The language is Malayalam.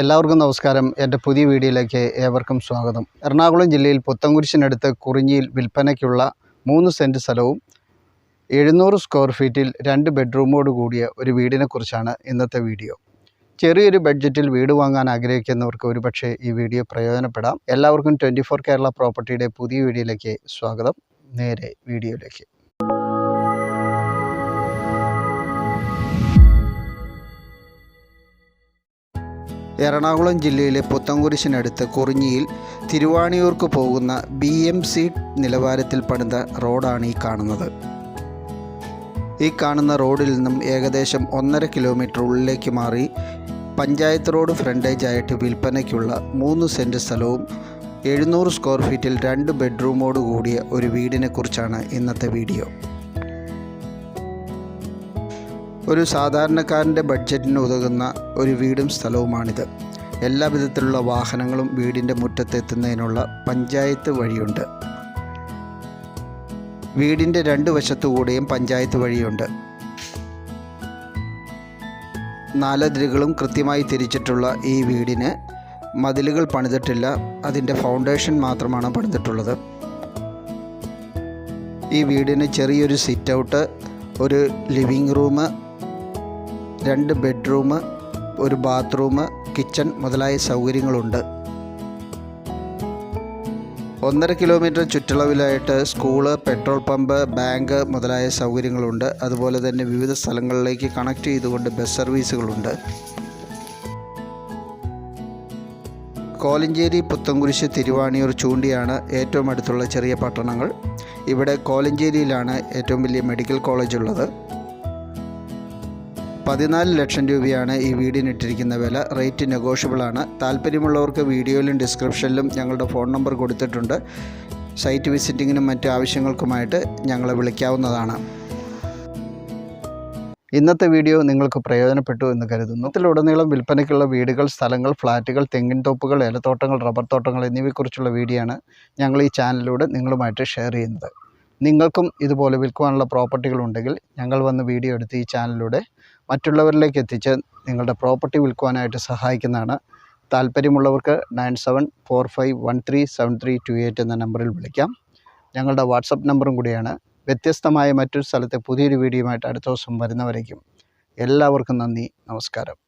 എല്ലാവർക്കും നമസ്കാരം. എന്റെ പുതിയ വീഡിയോയിലേക്ക് ഏവർക്കും സ്വാഗതം. എറണാകുളം ജില്ലയിൽ പുത്തൻകുരിശിനടുത്ത് കുറിഞ്ഞിയിൽ വിൽപ്പനയ്ക്കുള്ള മൂന്ന് സെന്റ് സ്ഥലവും എഴുന്നൂറ് സ്ക്വയർ ഫീറ്റിൽ രണ്ട് ബെഡ്റൂമോട് കൂടിയ ഒരു വീടിനെക്കുറിച്ചാണ് ഇന്നത്തെ വീഡിയോ. ചെറിയൊരു ബഡ്ജറ്റിൽ വീട് വാങ്ങാൻ ആഗ്രഹിക്കുന്നവർക്ക് ഒരുപക്ഷെ ഈ വീഡിയോ പ്രയോജനപ്പെടാം. എല്ലാവർക്കും ട്വന്റി ഫോർ കേരള പ്രോപ്പർട്ടിയുടെ പുതിയ വീഡിയോയിലേക്ക് സ്വാഗതം. നേരെ വീഡിയോയിലേക്ക്. എറണാകുളം ജില്ലയിലെ പുത്തംകുരിശിനടുത്ത് കുറിഞ്ഞിയിൽ തിരുവാണിയൂർക്ക് പോകുന്ന ബി എം സി നിലവാരത്തിൽ പണിത റോഡാണ് ഈ കാണുന്നത്. ഈ കാണുന്ന റോഡിൽ നിന്നും ഏകദേശം ഒന്നര കിലോമീറ്റർ ഉള്ളിലേക്ക് മാറി പഞ്ചായത്ത് റോഡ് ഫ്രണ്ടേജ് ആയിട്ട് വിൽപ്പനയ്ക്കുള്ള മൂന്ന് സെന്റ് സ്ഥലവും എഴുന്നൂറ് സ്ക്വയർ ഫീറ്റിൽ രണ്ട് ബെഡ്റൂമോട് കൂടിയ ഒരു വീടിനെക്കുറിച്ചാണ് ഇന്നത്തെ വീഡിയോ. ഒരു സാധാരണക്കാരന്റെ ബഡ്ജറ്റിന് ഉതകുന്ന ഒരു വീടും സ്ഥലവുമാണിത്. എല്ലാ വിധത്തിലുള്ള വാഹനങ്ങളും വീടിന്റെ മുറ്റത്തെത്തുന്നതിനുള്ള പഞ്ചായത്ത് വഴിയുണ്ട്. വീടിന്റെ രണ്ട് വശത്തുകൂടെയും പഞ്ചായത്ത് വഴിയുണ്ട്. നാലതിരുകളും കൃത്യമായി തിരിച്ചിട്ടുള്ള ഈ വീടിന് മതിലുകൾ പണിതിട്ടില്ല. അതിന്റെ ഫൗണ്ടേഷൻ മാത്രമാണ് പണിതിട്ടുള്ളത്. ഈ വീടിന് ചെറിയൊരു സിറ്റ് ഔട്ട് ഒരു ലിവിങ് റൂം രണ്ട് ബെഡ്റൂം ഒരു ബാത്റൂം കിച്ചൺ മുതലായ സൗകര്യങ്ങളുണ്ട്. ഒന്നര കിലോമീറ്റർ ചുറ്റളവിലായിട്ട് സ്കൂൾ പെട്രോൾ പമ്പ് ബാങ്ക് മുതലായ സൗകര്യങ്ങളുണ്ട്. അതുപോലെ തന്നെ വിവിധ സ്ഥലങ്ങളിലേക്ക് കണക്ട് ചെയ്തുകൊണ്ട് ബസ് സർവീസുകളുണ്ട്. കോലഞ്ചേരി പുത്തൻകുരിശ് തിരുവാണിയൂർ ചൂണ്ടിയാണ് ഏറ്റവും അടുത്തുള്ള ചെറിയ പട്ടണങ്ങൾ. ഇവിടെ കോലഞ്ചേരിയിലാണ് ഏറ്റവും വലിയ മെഡിക്കൽ കോളേജ് ഉള്ളത് പതിനാല് ലക്ഷം രൂപയാണ് ഈ വീടിനിട്ടിരിക്കുന്ന വില. റേറ്റ് നെഗോഷ്യബിളാണ് താല്പര്യമുള്ളവർക്ക് വീഡിയോയിലും ഡിസ്ക്രിപ്ഷനിലും ഞങ്ങളുടെ ഫോൺ നമ്പർ കൊടുത്തിട്ടുണ്ട്. സൈറ്റ് വിസിറ്റിങ്ങിനും മറ്റു ആവശ്യങ്ങൾക്കുമായിട്ട് ഞങ്ങളെ വിളിക്കാവുന്നതാണ്. ഇന്നത്തെ വീഡിയോ നിങ്ങൾക്ക് പ്രയോജനപ്പെട്ടു എന്ന് കരുതുന്നു. ഇതിലുടനീളം വിൽപ്പനയ്ക്കുള്ള വീടുകൾ സ്ഥലങ്ങൾ ഫ്ലാറ്റുകൾ തെങ്ങിൻ തോപ്പുകൾ ഏലത്തോട്ടങ്ങൾ റബ്ബർ തോട്ടങ്ങൾ എന്നിവയെക്കുറിച്ചുള്ള വീഡിയോ ആണ് ഞങ്ങൾ ഈ ചാനലിലൂടെ നിങ്ങളുമായിട്ട് ഷെയർ ചെയ്യുന്നത്. നിങ്ങൾക്കും ഇതുപോലെ വിൽക്കുവാനുള്ള പ്രോപ്പർട്ടികൾ ഉണ്ടെങ്കിൽ ഞങ്ങൾ വന്ന് വീഡിയോ എടുത്ത് ഈ ചാനലിലൂടെ മറ്റുള്ളവരിലേക്ക് എത്തിച്ച് നിങ്ങളുടെ പ്രോപ്പർട്ടി വിൽക്കുവാനായിട്ട് സഹായിക്കുന്നതാണ്. താല്പര്യമുള്ളവർക്ക് nine seven four five one three seven three two eight എന്ന നമ്പറിൽ വിളിക്കാം. ഞങ്ങളുടെ വാട്സപ്പ് നമ്പറും കൂടിയാണ്. വ്യത്യസ്തമായ മറ്റൊരു സ്ഥലത്തെ പുതിയൊരു വീഡിയോയുമായിട്ട് അടുത്ത ദിവസം വരുന്നവരേക്കും. എല്ലാവർക്കും നന്ദി. നമസ്കാരം.